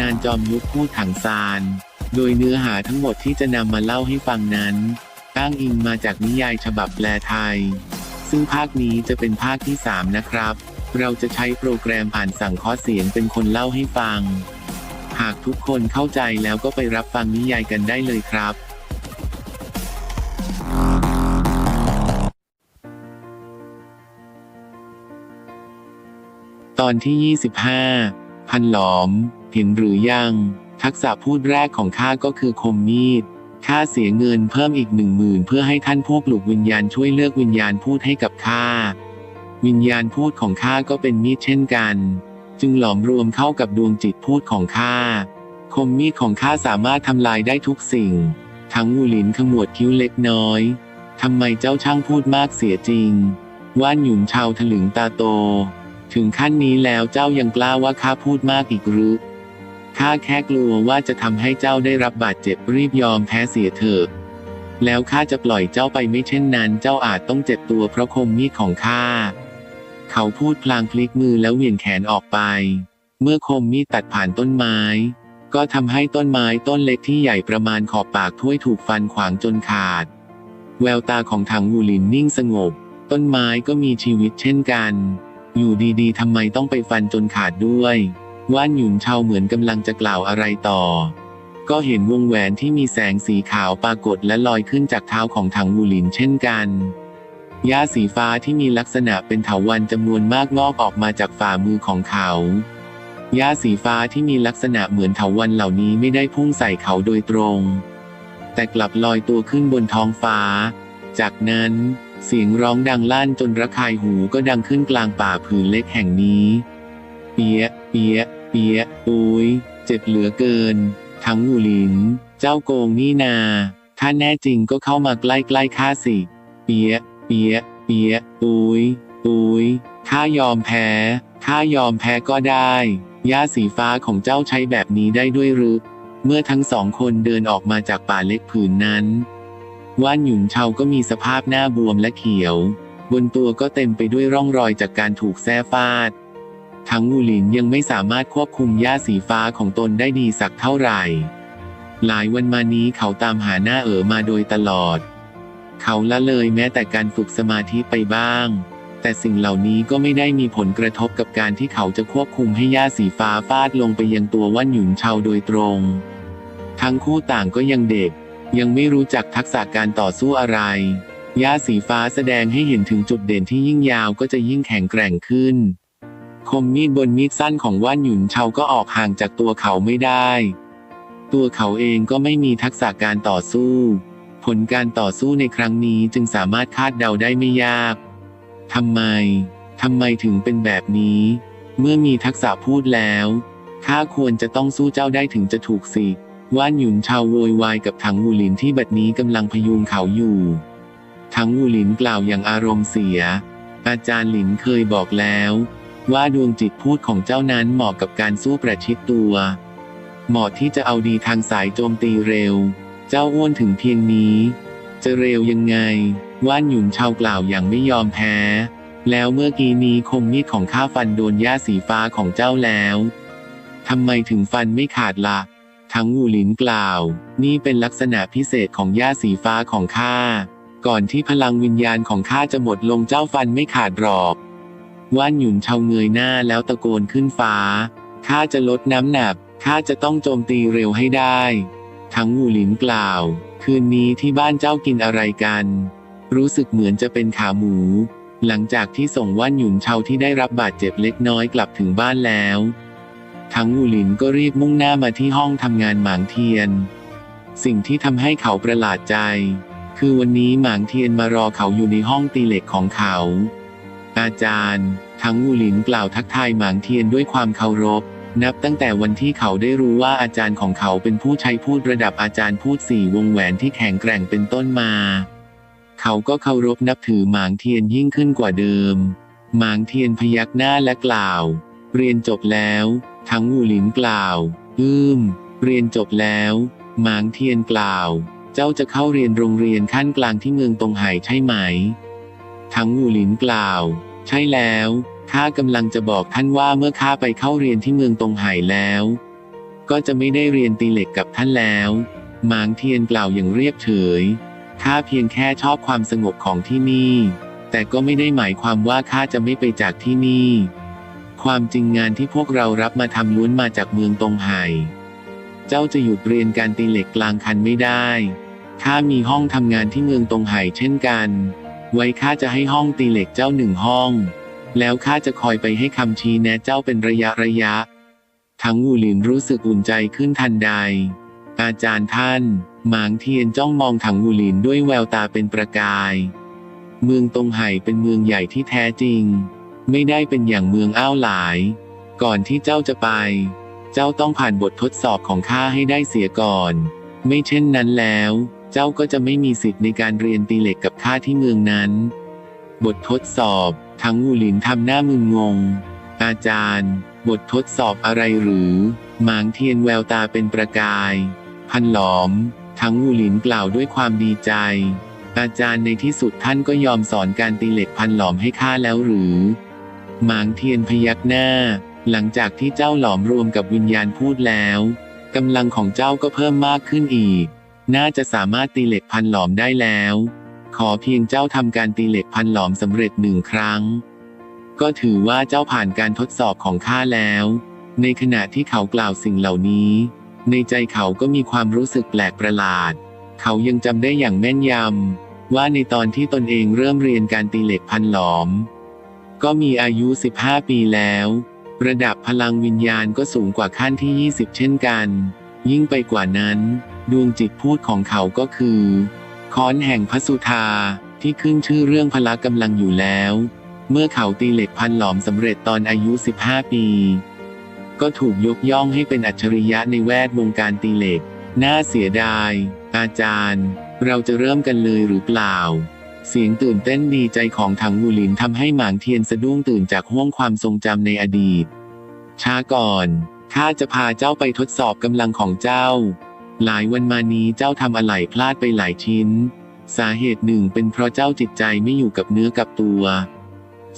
นานจอมยุทธพูดถังซาน โดยเนื้อหาทั้งหมดที่จะนำมาเล่าให้ฟังนั้น อ้างอิงมาจากนิยายฉบับแปลไทย ซึ่งภาคนี้จะเป็นภาคที่ 3 นะครับ เราจะใช้โปรแกรมอ่านสั่งคอเสียงเป็นคนเล่าให้ฟัง หากทุกคนเข้าใจแล้วก็ไปรับฟังนิยายกันได้เลยครับตอนที่ 25 พันหลอม เห็นหรือยัง ทักษะพูดแรกของข้าก็คือคมมีดข้าเสียเงินเพิ่มอีกหนึ่งหมื่นเพื่อให้ท่านผู้ปลุกวิญญาณช่วยเลือกวิญญาณพูดให้กับข้า วิญญาณพูดของข้าก็เป็นมีดเช่นกัน จึงหลอมรวมเข้ากับดวงจิตพูดของข้า คมมีดของข้าสามารถทำลายได้ทุกสิ่ง ทั้งงูหลินขมวดคิ้วเล็กน้อยทำไมเจ้าช่างพูดมากเสียจริง ว่านหยุนชาวถลึงตาโต ถึงขั้นนี้แล้วเจ้ายังกล้าว่าข้าพูดมากอีกหรือ ข้าแค่กลัวว่าจะทำให้เจ้าได้รับบาดเจ็บรีบยอมแพ้เสียเถอะ แล้วข้าจะปล่อยเจ้าไปไม่เช่นนั้น เจ้าอาจต้องเจ็บตัวเพราะคมมีดของข้า เขาพูดพลางพลิกมือแล้วเหวี่ยงแขนออกไป เมื่อคมมีดตัดผ่านต้นไม้ ก็ทำให้ต้นไม้ต้นเล็กที่ใหญ่ประมาณขอบปากถ้วยถูกฟันขวางจนขาด แววตาของถังหูหลินนิ่งสงบ ต้นไม้ก็มีชีวิตเช่นกัน อยู่ดีๆทำไมต้องไปฟันจนขาดด้วย ว่านหยุนเชาเหมือนกำลังจะกล่าวอะไรต่อ ก็เห็นวงแหวนที่มีแสงสีขาวปรากฏและลอยขึ้นจากเท้าของถังหูหลินเช่นกันหญ้าสีฟ้าที่มีลักษณะเป็นเถาวัลย์จำนวนมากงอกออกมาจากฝ่ามือของเขาหญ้าสีฟ้าที่มีลักษณะเหมือนเถาวัลย์เหล่านี้ไม่ได้พุ่งใส่เขาโดยตรง แต่กลับลอยตัวขึ้นบนท้องฟ้า จากนั้น เสียงร้องดังลั่นจนระคายหูก็ดังขึ้นกลางป่าผืนเล็กแห่งนี้ เปียเปีย เปียอุ้ย เจ็บเหลือเกิน ทั้งหูหลิน เจ้าโกงนี่นา ถ้าแน่จริงก็เข้ามาใกล้ๆข้าสิ เปียเปียเปียอุ้ยอุ้ยข้ายอมแพ้ข้ายอมแพ้ก็ได้ยาสีฟ้าของเจ้าใช้แบบนี้ได้ด้วยหรือ เมื่อทั้งสองคนเดินออกมาจากป่าเล็กผืนนั้น ว่านหยุนเชาก็มีสภาพหน้าบวมและเขียว บนตัวก็เต็มไปด้วยร่องรอยจากการถูกแส้ฟาด ทั้งงูหลินยังไม่สามารถควบคุมหญ้าสีฟ้าของตนได้ดีสักเท่าไหร่ หลายวันมานี้เขาตามหาหน้าเอ๋อมาโดยตลอด เขาละเลยแม้แต่การฝึกสมาธิไปบ้าง แต่สิ่งเหล่านี้ก็ไม่ได้มีผลกระทบกับการที่เขาจะควบคุมให้หญ้าสีฟ้าฟาดลงไปยังตัวว่านหยุนเชาโดยตรง ทั้งคู่ต่างก็ยังเด็ก ยังไม่รู้จักทักษะการต่อสู้อะไรหญ้าสีฟ้าแสดงให้เห็นถึงจุดเด่นที่ยิ่งยาวก็จะยิ่งแข็งแกร่งขึ้น คมมีดบนมีดสั้นของว่านหยุนเชาก็ออกห่างจากตัวเขาไม่ได้ ตัวเขาเองก็ไม่มีทักษะการต่อสู้ ผลการต่อสู้ในครั้งนี้จึงสามารถคาดเดาได้ไม่ยากทำไมทำไมถึงเป็นแบบนี้ เมื่อมีทักษะพูดแล้วข้าควรจะต้องสู้เจ้าได้ถึงจะถูกสิว่านหยุนชาวโวยวายกับถังหูหลินที่บัดนี้กำลังพยุงเขาอยู่ถังหูหลินกล่าวอย่างอารมณ์เสีย อาจารย์หลินเคยบอกแล้ว ว่าดวงจิตพูดของเจ้านั้นเหมาะกับการสู้ประชิดตัว เหมาะที่จะเอาดีทางสายโจมตีเร็ว เจ้าอ้วนถึงเพียงนี้ จะเร็วยังไง ว่านหยุ่นชาวกล่าวอย่างไม่ยอมแพ้ แล้วเมื่อกี้นี้คมมีดของข้าฟันโดนหญ้าสีฟ้าของเจ้าแล้วทำไมถึงฟันไม่ขาดละ่ะทั้งงูหลินกล่าว นี่เป็นลักษณะพิเศษของหญ้าสีฟ้าของข้า ก่อนที่พลังวิญญาณของข้าจะหมดลงเจ้าฟันไม่ขาดหรอก ว่านหยุนเชาเงยหน้าแล้วตะโกนขึ้นฟ้า ข้าจะลดน้ำหนัก ข้าจะต้องโจมตีเร็วให้ได้ ทั้งงูหลินกล่าว คืนนี้ที่บ้านเจ้ากินอะไรกัน รู้สึกเหมือนจะเป็นขาหมู หลังจากที่ส่งว่านหยุนเชาที่ได้รับบาดเจ็บเล็กน้อยกลับถึงบ้านแล้ว ทั้งงูหลินก็รีบมุ่งหน้ามาที่ห้องทำงานหมางเทียน สิ่งที่ทำให้เขาประหลาดใจ คือวันนี้หมางเทียนมารอเขาอยู่ในห้องตีเหล็กของเขา อาจารย์ ทั้งงูหลินกล่าวทักทายหมางเทียนด้วยความเคารพ นับตั้งแต่วันที่เขาได้รู้ว่าอาจารย์ของเขาเป็นผู้ใช้พูดระดับอาจารย์พูดสี่วงแหวนที่แข็งแกร่งเป็นต้นมา เขาก็เคารพนับถือหมางเทียนยิ่งขึ้นกว่าเดิม หมางเทียนพยักหน้าและกล่าว เรียนจบแล้ว ทั้งงูหลินกล่าว อืม เรียนจบแล้ว หมางเทียนกล่าว เจ้าจะเข้าเรียนโรงเรียนขั้นกลางที่เมืองตงไห่ใช่ไหมทั้งงูหลินกล่าว ใช่แล้วข้ากำลังจะบอกท่านว่าเมื่อข้าไปเข้าเรียนที่เมืองตรงไห่แล้ว ก็จะไม่ได้เรียนตีเหล็กกับท่านแล้วหมางเทียนกล่าวอย่างเรียบเฉยข้าเพียงแค่ชอบความสงบของที่นี่ แต่ก็ไม่ได้หมายความว่าข้าจะไม่ไปจากที่นี่ ความจริงงานที่พวกเรารับมาทำล้วนมาจากเมืองตรงไห่เจ้าจะหยุดเรียนการตีเหล็กกลางคันไม่ได้ข้ามีห้องทำงานที่เมืองตรงไห่เช่นกัน ไว้ข้าจะให้ห้องตีเหล็กเจ้าหนึ่งห้อง แล้วข้าจะคอยไปให้คำชี้แนะเจ้าเป็นระยะระยะ ทั้งวูหลินรู้สึกอุ่นใจขึ้นทันใด อาจารย์ท่าน หมางเทียนจ้องมองถังวูหลินด้วยแววตาเป็นประกาย เมืองตงไห่เป็นเมืองใหญ่ที่แท้จริง ไม่ได้เป็นอย่างเมืองอ้าวหลาย ก่อนที่เจ้าจะไป เจ้าต้องผ่านบททดสอบของข้าให้ได้เสียก่อน ไม่เช่นนั้นแล้ว เจ้าก็จะไม่มีสิทธิ์ในการเรียนตีเหล็กกับข้าที่เมืองนั้น บททดสอบ ทั้งวูหลินทำหน้ามึนงง อาจารย์ บททดสอบอะไรหรือหมางเทียนแววตาเป็นประกาย พันหลอม ทั้งวูหลินกล่าวด้วยความดีใจ อาจารย์ในที่สุดท่านก็ยอมสอนการตีเหล็กพันหลอมให้ข้าแล้วหรือหมางเทียนพยักหน้า หลังจากที่เจ้าหลอมรวมกับวิญญาณพูดแล้วกำลังของเจ้าก็เพิ่มมากขึ้นอีก น่าจะสามารถตีเหล็กพันหลอมได้แล้ว ขอเพียงเจ้าทำการตีเหล็กพันหลอมสำเร็จหนึ่งครั้ง ก็ถือว่าเจ้าผ่านการทดสอบของข้าแล้ว ในขณะที่เขากล่าวสิ่งเหล่านี้ ในใจเขาก็มีความรู้สึกแปลกประหลาด เขายังจำได้อย่างแม่นยำว่าในตอนที่ตนเองเริ่มเรียนการตีเหล็กพันหลอม ก็มีอายุ 15 ปีแล้ว ระดับพลังวิญญาณก็สูงกว่าขั้นที่ 20 เช่นกัน ยิ่งไปกว่านั้น ดวงจิตพูดของเขาก็คือค้อนแห่งพระสุธาที่ขึ้นชื่อเรื่องพละกำลังอยู่แล้ว เมื่อเขาตีเหล็กพันหลอมสำเร็จตอนอายุ 15 ปี ก็ถูกยกย่องให้เป็นอัจฉริยะในแวดวงการตีเหล็ก น่าเสียดาย อาจารย์ เราจะเริ่มกันเลยหรือเปล่า เสียงตื่นเต้นดีใจของถังวูหลินทำให้หมางเทียนสะดุ้งตื่นจากห้วงความทรงจำในอดีต ช้าก่อน ข้าจะพาเจ้าไปทดสอบกำลังของเจ้า หลายวันมานี้เจ้าทำอะไรพลาดไปหลายชิ้น สาเหตุหนึ่งเป็นเพราะเจ้าจิตใจไม่อยู่กับเนื้อกับตัว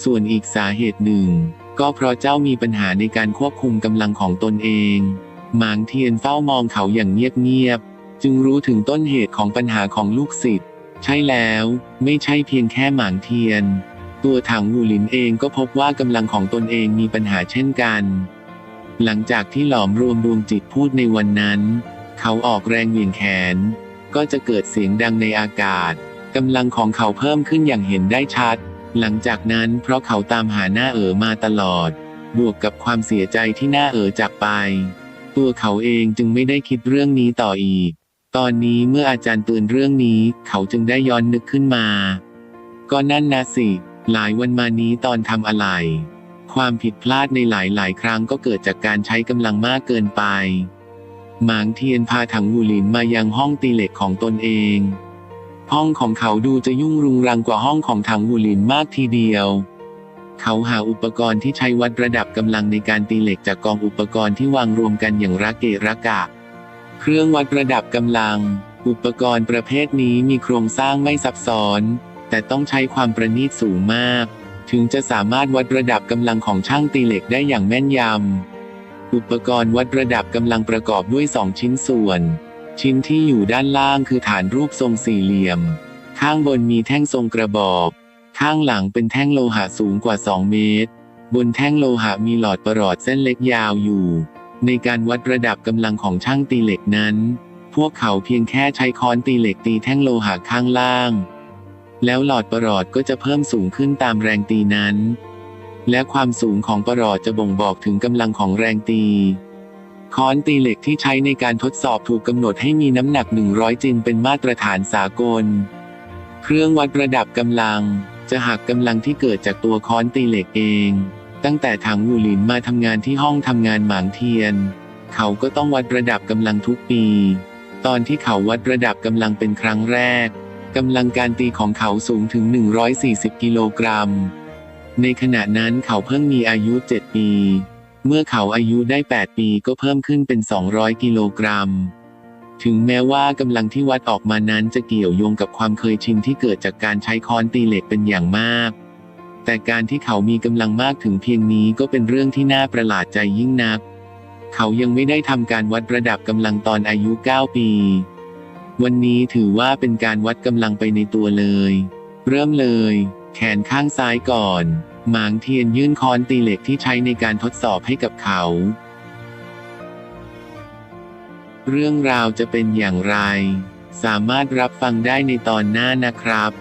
ส่วนอีกสาเหตุหนึ่ง ก็เพราะเจ้ามีปัญหาในการควบคุมกำลังของตนเองหมางเทียนเฝ้ามองเขาอย่างเงียบๆ จึงรู้ถึงต้นเหตุของปัญหาของลูกศิษย์ ใช่แล้ว ไม่ใช่เพียงแค่หมางเทียน ตัวถังวูหลินเองก็พบว่ากำลังของตนเองมีปัญหาเช่นกัน หลังจากที่หลอมรวมดวงจิตพูดในวันนั้น เขาออกแรงเหวี่ยงแขน ก็จะเกิดเสียงดังในอากาศกำลังของเขาเพิ่มขึ้นอย่างเห็นได้ชัด หลังจากนั้นเพราะเขาตามหาหน้าเอ๋อมาตลอด บวกกับความเสียใจที่หน้าเอ๋อจากไป ตัวเขาเองจึงไม่ได้คิดเรื่องนี้ต่ออีก ตอนนี้เมื่ออาจารย์เตือนเรื่องนี้ เขาจึงได้ย้อนนึกขึ้นมา ก็นั่นนะสิ หลายวันมานี้ตอนทำอะไร ความผิดพลาดในหลายๆ ครั้งก็เกิดจากการใช้กำลังมากเกินไป หมางเทียนพาถังหูหลินมายังห้องตีเหล็กของตนเอง ห้องของเขาดูจะยุ่งรุงรังกว่าห้องของถังหูหลินมากทีเดียว เขาหาอุปกรณ์ที่ใช้วัดระดับกำลังในการตีเหล็กจากกองอุปกรณ์ที่วางรวมกันอย่างระเกะระกะ เครื่องวัดระดับกำลัง อุปกรณ์ประเภทนี้มีโครงสร้างไม่ซับซ้อน แต่ต้องใช้ความประณีตสูงมาก ถึงจะสามารถวัดระดับกำลังของช่างตีเหล็กได้อย่างแม่นยำ อุปกรณ์วัดระดับกำลังประกอบด้วยสองชิ้นส่วน ชิ้นที่อยู่ด้านล่างคือฐานรูปทรงสี่เหลี่ยม ข้างบนมีแท่งทรงกระบอก ข้างหลังเป็นแท่งโลหะสูงกว่า 2 เมตร บนแท่งโลหะมีหลอดประหลอดเส้นเล็กยาวอยู่ ในการวัดระดับกำลังของช่างตีเหล็กนั้น พวกเขาเพียงแค่ใช้ค้อนตีเหล็กตีแท่งโลหะข้างล่าง แล้วหลอดประหลอดก็จะเพิ่มสูงขึ้นตามแรงตีนั้น และความสูงของประหลอดจะบ่งบอกถึงกำลังของแรงตี ค้อนตีเหล็กที่ใช้ในการทดสอบถูกกำหนดให้มีน้ำหนัก 100 จินเป็นมาตรฐานสากล เครื่องวัดระดับกำลัง จะหักกำลังที่เกิดจากตัวค้อนตีเหล็กเอง ตั้งแต่ถังวูหลินมาทำงานที่ห้องทำงานหมางเทียน เขาก็ต้องวัดระดับกำลังทุกปี ตอนที่เขาวัดระดับกำลังเป็นครั้งแรก กำลังการตีของเขาสูงถึง 140 กิโลกรัม ในขณะนั้นเขาเพิ่งมีอายุ 7 ปี เมื่อเขาอายุได้ 8 ปีก็เพิ่มขึ้นเป็น 200 กิโลกรัม ถึงแม้ว่ากำลังที่วัดออกมานั้นจะเกี่ยวโยงกับความเคยชินที่เกิดจากการใช้ค้อนตีเหล็กเป็นอย่างมาก แต่การที่เขามีกำลังมากถึงเพียงนี้ก็เป็นเรื่องที่น่าประหลาดใจยิ่งนัก เขายังไม่ได้ทำการวัดระดับกำลังตอนอายุ 9 ปี วันนี้ถือว่าเป็นการวัดกำลังไปในตัวเลย เริ่มเลย แขนข้างซ้ายก่อน หมางเทียนยื่นค้อนตีเหล็กที่ใช้ในการทดสอบให้กับเขา เรื่องราวจะเป็นอย่างไร สามารถรับฟังได้ในตอนหน้านะครับ